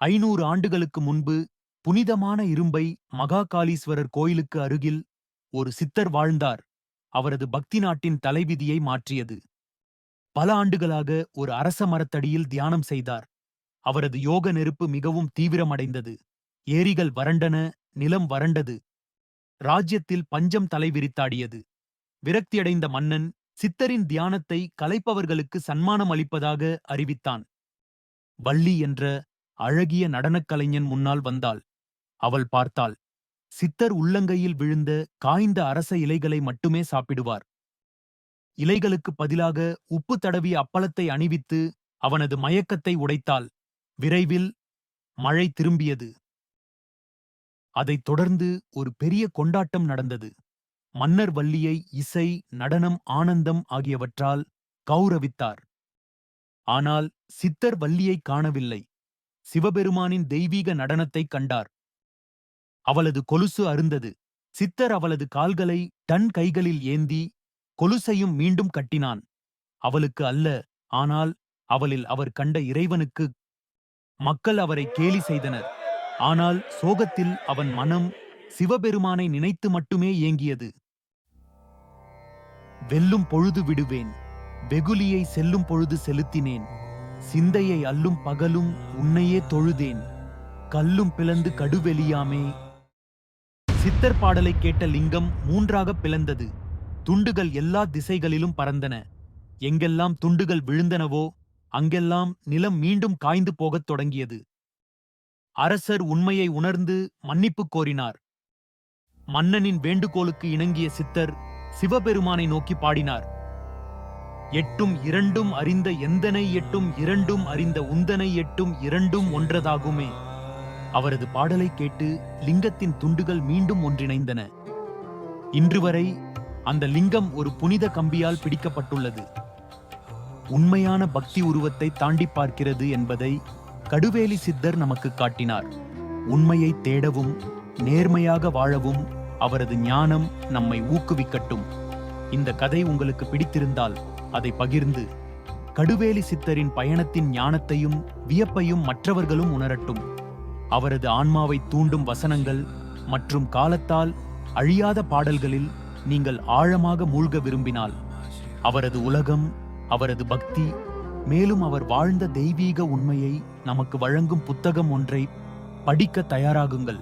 ஐநூறு ஆண்டுகளுக்கு முன்பு புனிதமான இரும்பை மகாகாளீஸ்வரர் கோயிலுக்கு அருகில் ஒரு சித்தர் வாழ்ந்தார். அவரது பக்தி நாட்டின் தலைவிதியை மாற்றியது. பல ஆண்டுகளாக ஒரு அரச மரத்தடியில் தியானம் செய்தார். அவரது யோக நெருப்பு மிகவும் தீவிரமடைந்தது. ஏரிகள் வறண்டன நிலம் வறண்டது. ராஜ்யத்தில் பஞ்சம் தலைவிரித்தாடியது. விரக்தியடைந்த மன்னன் சித்தரின் தியானத்தை கலைப்பவர்களுக்கு சன்மானம் அளிப்பதாக அறிவித்தான். வள்ளி என்ற அழகிய நடனக் கலைஞன் முன்னால் வந்தாள். அவள் பார்த்தாள். சித்தர் உள்ளங்கையில் விழுந்த காய்ந்த அரச இலைகளை மட்டுமே சாப்பிடுவார். இலைகளுக்கு பதிலாக உப்பு தடவிய அப்பளத்தை அணிவித்து அவனது மயக்கத்தை உடைத்தாள். விரைவில் மழை திரும்பியது. அதைத் தொடர்ந்து ஒரு பெரிய கொண்டாட்டம் நடந்தது. மன்னர் வள்ளியை இசை நடனம் ஆனந்தம் ஆகியவற்றால் கௌரவித்தார். ஆனால் சித்தர் வள்ளியை காணவில்லை. சிவபெருமானின் தெய்வீக நடனத்தைக் கண்டார். அவளது கொலுசு அருந்தது. சித்தர் அவளது கால்களை டன் கைகளில் ஏந்தி கொலுசையும் மீண்டும் கட்டினான். அவளுக்கு அல்ல ஆனால் அவளில் அவர் கண்ட இறைவனுக்கு மக்கள் அவரை கேலி செய்தனர். ஆனால் சோகத்தில் அவன் மனம் சிவபெருமானை நினைத்து மட்டுமே ஏங்கியது. வெல்லும் பொழுது விடுவேன். வெகுலியை செல்லும் பொழுது செலுத்தினேன். சிந்தையை அல்லும் பகலும் உன்னையே தொழுதேன். கல்லும் பிளந்து கடுவெளியாமே. சித்தர் பாடலை கேட்ட லிங்கம் மூன்றாக பிளந்தது. துண்டுகள் எல்லா திசைகளிலும் பறந்தன. எங்கெல்லாம் துண்டுகள் விழுந்தனவோ அங்கெல்லாம் நிலம் மீண்டும் காய்ந்து போகத் தொடங்கியது. அரசர் உண்மையை உணர்ந்து மன்னிப்பு கோரினார். மன்னனின் வேண்டுகோளுக்கு இணங்கிய சித்தர் சிவபெருமானை நோக்கி பாடினார். எட்டும் இரண்டும் அறிந்த எந்தனை எட்டும் இரண்டும் அறிந்த உந்தனை எட்டும் இரண்டும் ஒன்றதாகுமே. அவரது பாடலை கேட்டு லிங்கத்தின் துண்டுகள் மீண்டும் ஒன்றிணைந்தன. இன்று வரை அந்த லிங்கம் ஒரு புனித கம்பியால் பிடிக்கப்பட்டுள்ளது. உண்மையான பக்தி உருவத்தை தாண்டி பார்க்கிறது என்பதை கடுவேலி சித்தர் நமக்கு காட்டினார். உண்மையை தேடவும் நேர்மையாக வாழவும் அவரது ஞானம் நம்மை ஊக்குவிக்கட்டும். இந்த கதை உங்களுக்கு பிடித்திருந்தால் அதை பகிர்ந்து கடுவேலி சித்தரின் பயணத்தின் ஞானத்தையும் வியப்பையும் மற்றவர்களும் உணரட்டும். அவரது ஆன்மாவை தூண்டும் வசனங்கள் மற்றும் காலத்தால் அழியாத பாடல்களில் நீங்கள் ஆழமாக மூழ்க விரும்பினால் அவரது உலகம் அவரது பக்தி மேலும் அவர் வாழ்ந்த தெய்வீக உண்மையை நமக்கு வழங்கும் புத்தகம் ஒன்றை படிக்க தயாராகுங்கள்.